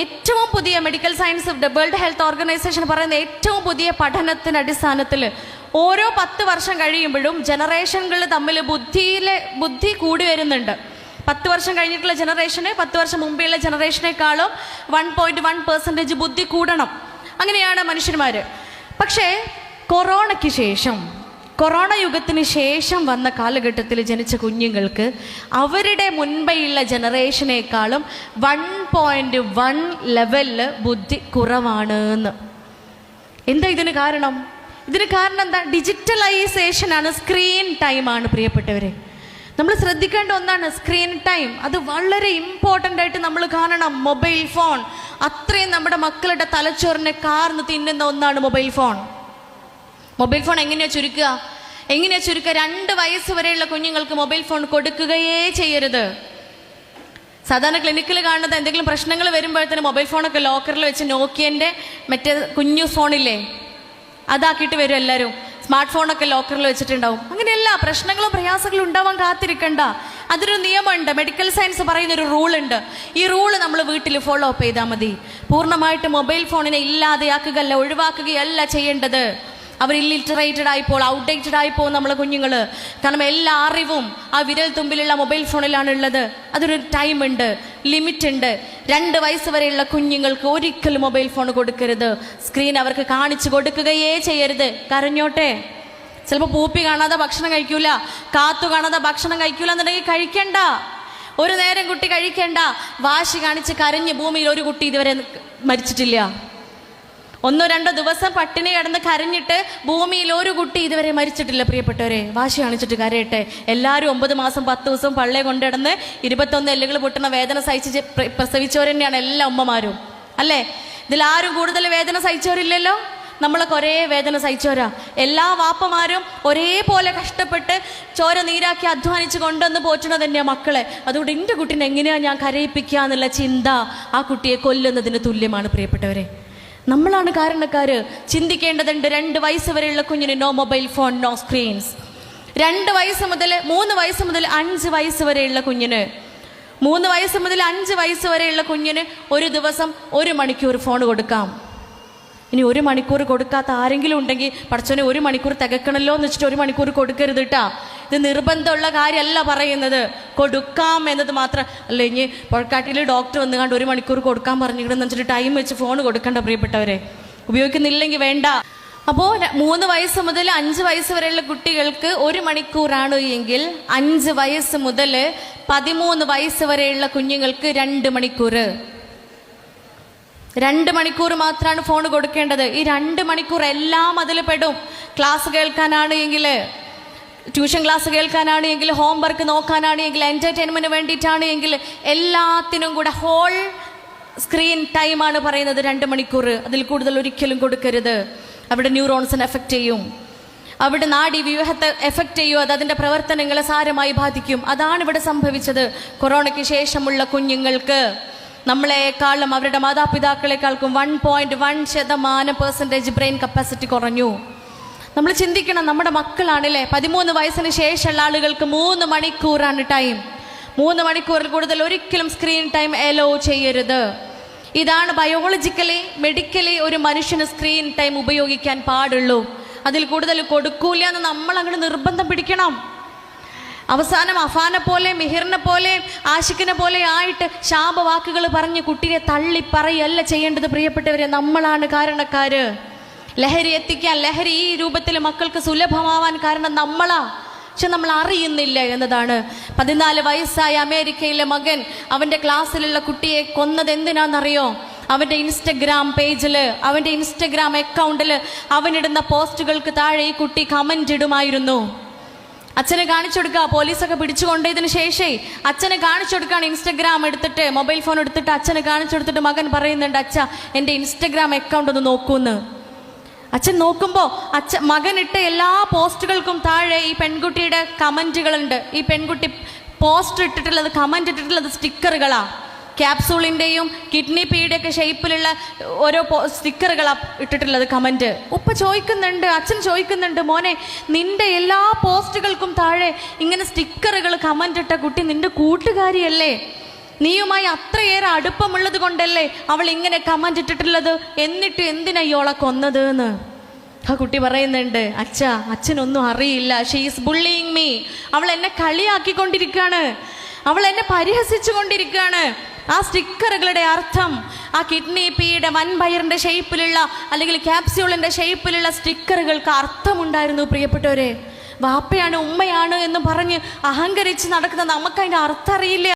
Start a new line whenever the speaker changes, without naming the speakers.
ഏറ്റവും പുതിയ medical science world health organisation പറയുന്ന ഏറ്റവും പുതിയ പഠനത്തിന് അടിസ്ഥാനത്തിൽ ഓരോ പത്ത് വർഷം കഴിയുമ്പോഴും ജനറേഷനുകൾ തമ്മിൽ ബുദ്ധിയിലെ ബുദ്ധി കൂടി വരുന്നുണ്ട്. പത്ത് വർഷം കഴിഞ്ഞിട്ടുള്ള ജനറേഷന് പത്ത് വർഷം മുമ്പെയുള്ള ജനറേഷനേക്കാളും വൺ പോയിന്റ് വൺ പെർസെന്റേജ് ബുദ്ധി കൂടണം. അങ്ങനെയാണ് മനുഷ്യന്മാർ പക്ഷേ കൊറോണയ്ക്ക് ശേഷം കൊറോണ യുഗത്തിന് ശേഷം വന്ന കാലഘട്ടത്തിൽ ജനിച്ച കുഞ്ഞുങ്ങൾക്ക് അവരുടെ മുൻപെയുള്ള ജനറേഷനേക്കാളും വൺ പോയിന്റ് വൺ ലെവലിൽ ബുദ്ധി കുറവാണ് എന്ന് എന്താ ഇതിന് കാരണം? ഇതിന് കാരണം എന്താ? ഡിജിറ്റലൈസേഷനാണ് സ്ക്രീൻ ടൈമാണ് പ്രിയപ്പെട്ടവരെ. നമ്മൾ ശ്രദ്ധിക്കേണ്ട ഒന്നാണ് സ്ക്രീൻ ടൈം അത് വളരെ ഇമ്പോർട്ടന്റ് ആയിട്ട് നമ്മൾ കാണണം. Mobile phone. അത്രയും നമ്മുടെ മക്കളുടെ തലച്ചോറിനെ കാർന്ന് തിന്നുന്ന ഒന്നാണ് മൊബൈൽ ഫോൺ. മൊബൈൽ ഫോൺ എങ്ങനെയാ ചുരുക്കുക? എങ്ങനെയാ ചുരുക്കുക? രണ്ട് വയസ്സ് വരെയുള്ള കുഞ്ഞുങ്ങൾക്ക് മൊബൈൽ ഫോൺ കൊടുക്കുകയേ ചെയ്യരുത്. സാധാരണ ക്ലിനിക്കിൽ കാണുന്നത് എന്തെങ്കിലും പ്രശ്നങ്ങൾ വരുമ്പോഴത്തേന് മൊബൈൽ ഫോണൊക്കെ ലോക്കറിൽ വെച്ച് നോക്കിയന്റെ മറ്റേ കുഞ്ഞു ഫോണില്ലേ? അതാക്കിയിട്ട് വരും എല്ലാവരും സ്മാർട്ട് ഫോണൊക്കെ ലോക്കറിൽ വെച്ചിട്ടുണ്ടാവും. അങ്ങനെയല്ല പ്രശ്നങ്ങളും പ്രയാസങ്ങളും ഉണ്ടാവാൻ കാത്തിരിക്കണ്ട. അതൊരു നിയമമുണ്ട്. മെഡിക്കൽ സയൻസ് പറയുന്ന ഒരു റൂൾ ഉണ്ട് ഈ റൂൾ നമ്മൾ വീട്ടിൽ ഫോളോ അപ്പ് ചെയ്താൽ മതി. പൂർണമായിട്ട് മൊബൈൽ ഫോണിനെ ഇല്ലാതെയാക്കുകയല്ല ഒഴിവാക്കുകയല്ല ചെയ്യേണ്ടത്. അവർ ഇല്ലിറ്ററേറ്റഡ് ആയിപ്പോൾ ഔട്ട്ഡേറ്റഡ് ആയിപ്പോൾ നമ്മളെ കുഞ്ഞുങ്ങൾ കാരണം എല്ലാ അറിവും ആ വിരൽ തുമ്പിലുള്ള മൊബൈൽ ഫോണിലാണ് ഉള്ളത്. അതൊരു ടൈം ഉണ്ട് ലിമിറ്റ് ഉണ്ട്. രണ്ട് വയസ്സ് വരെയുള്ള കുഞ്ഞുങ്ങൾക്ക് ഒരിക്കലും മൊബൈൽ ഫോൺ കൊടുക്കരുത്. സ്ക്രീൻ അവർക്ക് കാണിച്ചു കൊടുക്കുകയേ ചെയ്യരുത്. കരഞ്ഞോട്ടെ. ചിലപ്പോൾ പൂപ്പി കാണാതെ ഭക്ഷണം കഴിക്കൂല കാത്തു കാണാതെ ഭക്ഷണം കഴിക്കൂല എന്നുണ്ടെങ്കിൽ കഴിക്കണ്ട. ഒരു നേരം കുട്ടി കഴിക്കണ്ട. വാശി കാണിച്ച് കരഞ്ഞ് ഭൂമിയിൽ ഒരു കുട്ടി ഇതുവരെ മരിച്ചിട്ടില്ല. ഒന്നോ രണ്ടോ ദിവസം പട്ടിണി കിടന്ന് കരഞ്ഞിട്ട് ഭൂമിയിൽ ഒരു കുട്ടി ഇതുവരെ മരിച്ചിട്ടില്ല പ്രിയപ്പെട്ടവരെ. വാശി കാണിച്ചിട്ട് കരയട്ടെ എല്ലാവരും ഒമ്പത് മാസം പത്ത് ദിവസം പള്ളയെ കൊണ്ടിടന്ന് ഇരുപത്തൊന്ന് എല്ലുകൾ പൊട്ടുന്ന വേദന സഹിച്ച് പ്രസവിച്ചവർ തന്നെയാണ് എല്ലാ ഉമ്മമാരും. അല്ലേ? ഇതിൽ ആരും കൂടുതൽ വേദന സഹിച്ചവരില്ലല്ലോ? നമ്മളൊക്കെ ഒരേ വേദന സഹിച്ചവരാ. എല്ലാ വാപ്പമാരും ഒരേപോലെ കഷ്ടപ്പെട്ട് ചോര നീരാക്കി അധ്വാനിച്ച് കൊണ്ടുവന്ന് പോറ്റണത് തന്നെയാ മക്കളെ. അതുകൊണ്ട് എന്റെ കുട്ടീനെ എങ്ങനെയാ ഞാൻ കരയിപ്പിക്കുക എന്നുള്ള ചിന്ത ആ കുട്ടിയെ കൊല്ലുന്നതിന് തുല്യമാണ് പ്രിയപ്പെട്ടവരെ. നമ്മളാണ് കാരണക്കാർ ചിന്തിക്കേണ്ടതുണ്ട് രണ്ട് വയസ്സ് വരെയുള്ള കുഞ്ഞിന് no mobile phone no screens രണ്ട് വയസ്സ് മുതൽ മൂന്ന് വയസ്സ് മുതൽ അഞ്ച് വയസ്സ് വരെയുള്ള കുഞ്ഞിന്. മൂന്ന് വയസ്സ് മുതൽ അഞ്ച് വയസ്സ് വരെയുള്ള കുഞ്ഞിന് ഒരു ദിവസം ഒരു മണിക്കൂർ ഫോൺ കൊടുക്കാം. ഇനി ഒരു മണിക്കൂർ കൊടുക്കാത്ത ആരെങ്കിലും ഉണ്ടെങ്കിൽ പഠിച്ചോനെ ഒരു മണിക്കൂർ തികക്കണല്ലോ എന്ന് വെച്ചിട്ട് ഒരു മണിക്കൂർ കൊടുക്കരുത് കേട്ടാ ഇത് നിർബന്ധമുള്ള കാര്യമല്ല പറയുന്നത്. കൊടുക്കാം എന്നത് മാത്രം. അല്ല ഇനി പുഴക്കാട്ടിൽ ഡോക്ടർ വന്ന് കണ്ട് ഒരു മണിക്കൂർ കൊടുക്കാൻ പറഞ്ഞിട്ടുണ്ടെന്ന് വെച്ചിട്ട് ടൈം വെച്ച് ഫോൺ കൊടുക്കണ്ട പ്രിയപ്പെട്ടവരെ. ഉപയോഗിക്കുന്നില്ലെങ്കിൽ വേണ്ട. അപ്പോൾ മൂന്ന് വയസ്സ് മുതൽ അഞ്ച് വയസ്സ് വരെയുള്ള കുട്ടികൾക്ക് ഒരു മണിക്കൂറാണ് എങ്കിൽ അഞ്ച് വയസ്സ് മുതൽ പതിമൂന്ന് വയസ്സ് വരെയുള്ള കുഞ്ഞുങ്ങൾക്ക് രണ്ട് മണിക്കൂർ. രണ്ട് മണിക്കൂർ മാത്രമാണ് ഫോൺ കൊടുക്കേണ്ടത്. ഈ രണ്ട് മണിക്കൂർ എല്ലാം അതിൽ പെടും. ക്ലാസ് കേൾക്കാനാണ് എങ്കിൽ ട്യൂഷൻ ക്ലാസ് കേൾക്കാനാണ് എങ്കിൽ ഹോംവർക്ക് നോക്കാനാണ് എങ്കിൽ എന്റർടൈൻമെന്റിന് വേണ്ടിയിട്ടാണ് എങ്കിൽ എല്ലാത്തിനും കൂടെ ഹോൾ സ്ക്രീൻ ടൈമാണ് പറയുന്നത് രണ്ട് മണിക്കൂർ. അതിൽ കൂടുതൽ ഒരിക്കലും കൊടുക്കരുത്. അവിടെ ന്യൂറോൺസിനെ എഫക്റ്റ് ചെയ്യും. അവിടെ നാടി വ്യൂഹത്തെ എഫക്റ്റ് ചെയ്യും. അത് അതിന്റെ പ്രവർത്തനങ്ങളെ സാരമായി ബാധിക്കും. അതാണ് ഇവിടെ സംഭവിച്ചത്. കൊറോണയ്ക്ക് ശേഷമുള്ള കുഞ്ഞുങ്ങൾക്ക് നമ്മളെക്കാളും അവരുടെ മാതാപിതാക്കളെക്കാൾക്കും വൺ പോയിന്റ് വൺ ശതമാനം പെർസെന്റേജ് ബ്രെയിൻ കപ്പാസിറ്റി കുറഞ്ഞു. നമ്മൾ ചിന്തിക്കണം നമ്മുടെ മക്കളാണല്ലേ? പതിമൂന്ന് വയസ്സിന് ശേഷമുള്ള ആളുകൾക്ക് മൂന്ന് മണിക്കൂറാണ് ടൈം മൂന്ന് മണിക്കൂറിൽ കൂടുതൽ ഒരിക്കലും സ്ക്രീൻ ടൈം അലോ ചെയ്യരുത്. ഇതാണ് ബയോളജിക്കലി മെഡിക്കലി ഒരു മനുഷ്യന് സ്ക്രീൻ ടൈം ഉപയോഗിക്കാൻ പാടുള്ളൂ. അതിൽ കൂടുതൽ കൊടുക്കൂല എന്ന് നമ്മൾ അങ്ങോട്ട് നിർബന്ധം പിടിക്കണം. അവസാനം അഫാനെ പോലെ മിഹിറിനെ പോലെ ആഷിഖിനെ പോലെ ആയിട്ട് ശാപവാക്കുകൾ പറഞ്ഞ് കുട്ടിയെ തള്ളി പറയല്ല ചെയ്യേണ്ടത് പ്രിയപ്പെട്ടവരെ നമ്മളാണ് കാരണക്കാര്. ലഹരി എത്തിക്കാൻ ലഹരി ഈ രൂപത്തിൽ മക്കൾക്ക് സുലഭമാവാൻ കാരണം നമ്മളാ. പക്ഷെ നമ്മൾ അറിയുന്നില്ല എന്നതാണ്. പതിനാല് വയസ്സായ അമേരിക്കയിലെ മകൻ അവന്റെ ക്ലാസ്സിലുള്ള കുട്ടിയെ കൊന്നത് എന്തിനാണെന്നറിയോ? അവന്റെ ഇൻസ്റ്റഗ്രാം പേജിൽ അവന്റെ ഇൻസ്റ്റഗ്രാം അക്കൗണ്ടിൽ അവനിടുന്ന പോസ്റ്റുകൾക്ക് താഴെ ഈ കുട്ടി കമന്റ് ഇടുമായിരുന്നു. അച്ഛനെ കാണിച്ചു കൊടുക്കുക പോലീസൊക്കെ പിടിച്ചു കൊണ്ടതിന് ശേഷേ അച്ഛനെ കാണിച്ചു കൊടുക്കുകയാണ് ഇൻസ്റ്റഗ്രാം എടുത്തിട്ട് മൊബൈൽ ഫോൺ എടുത്തിട്ട് അച്ഛനെ കാണിച്ചു കൊടുത്തിട്ട് മകൻ പറയുന്നുണ്ട് അച്ഛ എന്റെ ഇൻസ്റ്റഗ്രാം അക്കൗണ്ട് ഒന്ന് നോക്കൂന്ന്. അച്ഛൻ നോക്കുമ്പോൾ അച്ഛൻ മകൻ ഇട്ട എല്ലാ പോസ്റ്റുകൾക്കും താഴെ ഈ പെൺകുട്ടിയുടെ കമന്റുകളുണ്ട് ഈ പെൺകുട്ടി പോസ്റ്റ് ഇട്ടിട്ടുള്ളത് കമന്റ് ഇട്ടിട്ടുള്ളത് സ്റ്റിക്കറുകളാ. ക്യാപ്സൂളിന്റെയും കിഡ്നി പീയുടെയൊക്കെ ഷേപ്പിലുള്ള ഓരോ സ്റ്റിക്കറുകളാ ഇട്ടിട്ടുള്ളത് കമന്റ്. ഉപ്പ ചോദിക്കുന്നുണ്ട് അച്ഛൻ ചോദിക്കുന്നുണ്ട് മോനെ നിന്റെ എല്ലാ പോസ്റ്റുകൾക്കും താഴെ ഇങ്ങനെ സ്റ്റിക്കറുകൾ കമന്റ് ഇട്ട കുട്ടി നിന്റെ കൂട്ടുകാരിയല്ലേ? നീയുമായി അത്രയേറെ അടുപ്പമുള്ളത് കൊണ്ടല്ലേ അവൾ ഇങ്ങനെ കമന്റ് ഇട്ടിട്ടുള്ളത്? എന്നിട്ട് എന്തിനാ ഇയോളെ കൊന്നത് എന്ന് ആ കുട്ടി പറയുന്നുണ്ട് അച്ഛ അച്ഛനൊന്നും അറിയില്ല. ഷീസ് ബുള്ളിങ് മീ അവൾ എന്നെ കളിയാക്കിക്കൊണ്ടിരിക്കുകയാണ്. അവൾ എന്നെ പരിഹസിച്ചു കൊണ്ടിരിക്കുകയാണ് ആ സ്റ്റിക്കറുകളുടെ അർത്ഥം ആ കിഡ്നി പീയുടെ വൻപയറിന്റെ ഷേപ്പിലുള്ള അല്ലെങ്കിൽ ക്യാപ്സ്യൂളിന്റെ ഷേപ്പിലുള്ള സ്റ്റിക്കറുകൾക്ക് അർത്ഥമുണ്ടായിരുന്നു പ്രിയപ്പെട്ടവരെ. വാപ്പയാണ് ഉമ്മയാണ് എന്ന് പറഞ്ഞ് അഹങ്കരിച്ച് നടക്കുന്ന നമുക്കതിന്റെ അർത്ഥം അറിയില്ല